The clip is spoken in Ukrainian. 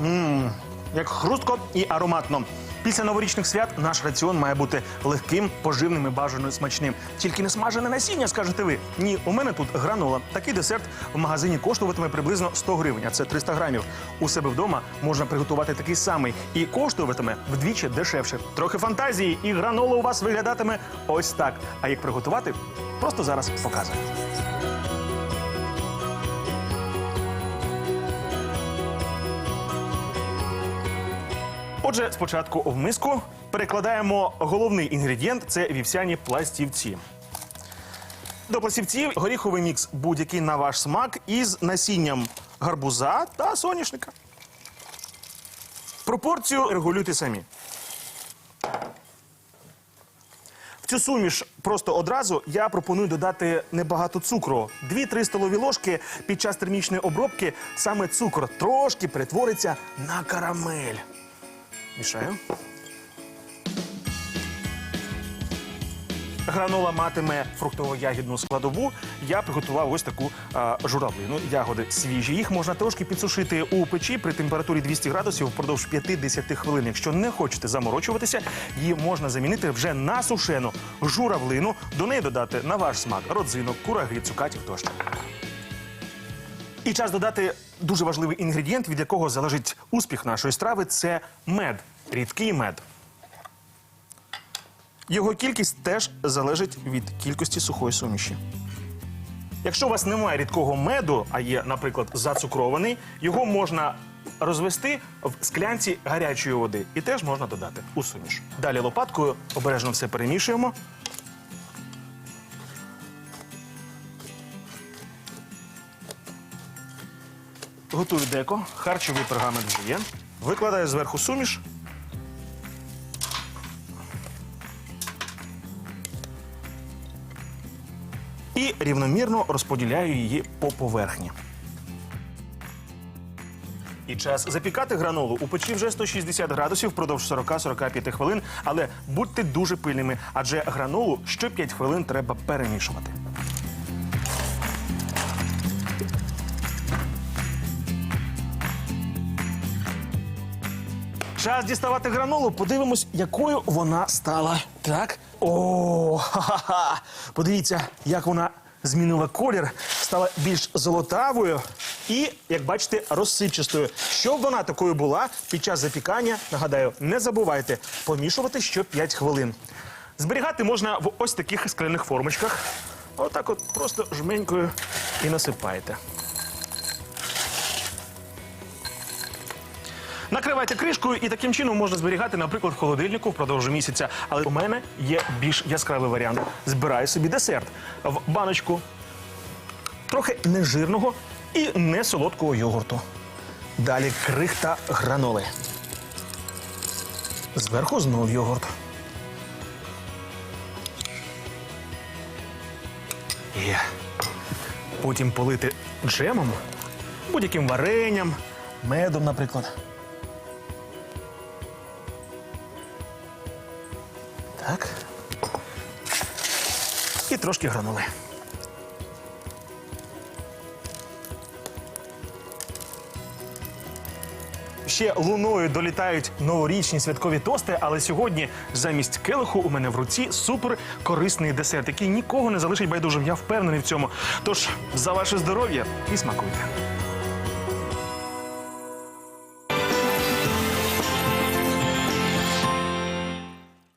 Ммм, як хрустко і ароматно. Після новорічних свят наш раціон має бути легким, поживним і бажано смачним. Тільки не смажене насіння, скажете ви. Ні, у мене тут гранола. Такий десерт в магазині коштуватиме приблизно 100 гривень, а це 300 грамів. У себе вдома можна приготувати такий самий і коштуватиме вдвічі дешевше. Трохи фантазії, і гранола у вас виглядатиме ось так. А як приготувати, просто зараз показую. Отже, спочатку в миску перекладаємо головний інгредієнт це вівсяні пластівці. До пластівців горіховий мікс будь-який на ваш смак із насінням гарбуза та соняшника. Пропорцію регулюйте самі. В цю суміш просто одразу я пропоную додати небагато цукру. 2-3 столові ложки під час термічної обробки саме цукор трошки перетвориться на карамель. Мішаю. Гранола матиме фруктово-ягідну складову. Я приготував ось таку а, журавлину. Ягоди свіжі. Їх можна трошки підсушити у печі при температурі 200 градусів впродовж 5-10 хвилин. Якщо не хочете заморочуватися, її можна замінити вже на сушену журавлину. До неї додати на ваш смак родзинок, кураги, цукатів тощо. І час додати дуже важливий інгредієнт, від якого залежить успіх нашої страви це мед, рідкий мед. Його кількість теж залежить від кількості сухої суміші. Якщо у вас немає рідкого меду, а є, наприклад, зацукрований, його можна розвести в склянці гарячої води і теж можна додати у суміш. Далі лопаткою обережно все перемішуємо. Готую деко, харчовий пергамент вже є. Викладаю зверху суміш. І рівномірно розподіляю її по поверхні. І час запікати гранолу у печі вже 160 градусів впродовж 40-45 хвилин. Але будьте дуже пильними, адже гранолу що 5 хвилин треба перемішувати. Час діставати гранолу. Подивимось, якою вона стала. Так. О, ха-ха-ха. Подивіться, як вона змінила колір, стала більш золотавою і, як бачите, розсипчастою. Щоб вона такою була під час запікання, нагадаю, не забувайте помішувати що 5 хвилин. Зберігати можна в ось таких скляних формочках. Отак, от просто жменькою і насипаєте. Накривайте кришкою і таким чином можна зберігати, наприклад, в холодильнику впродовж місяця. Але у мене є більш яскравий варіант. Збираю собі десерт в баночку трохи нежирного і не солодкого йогурту. Далі крихта граноли. Зверху знов йогурт. Є. Потім полити джемом, будь-яким варенням, медом, наприклад. Так. І трошки гранули. Ще луною долітають новорічні святкові тости, але сьогодні замість келиху у мене в руці супер корисний десерт, який нікого не залишить байдужим. Я впевнений в цьому. Тож за ваше здоров'я і смакуйте.